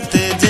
রাত জেগে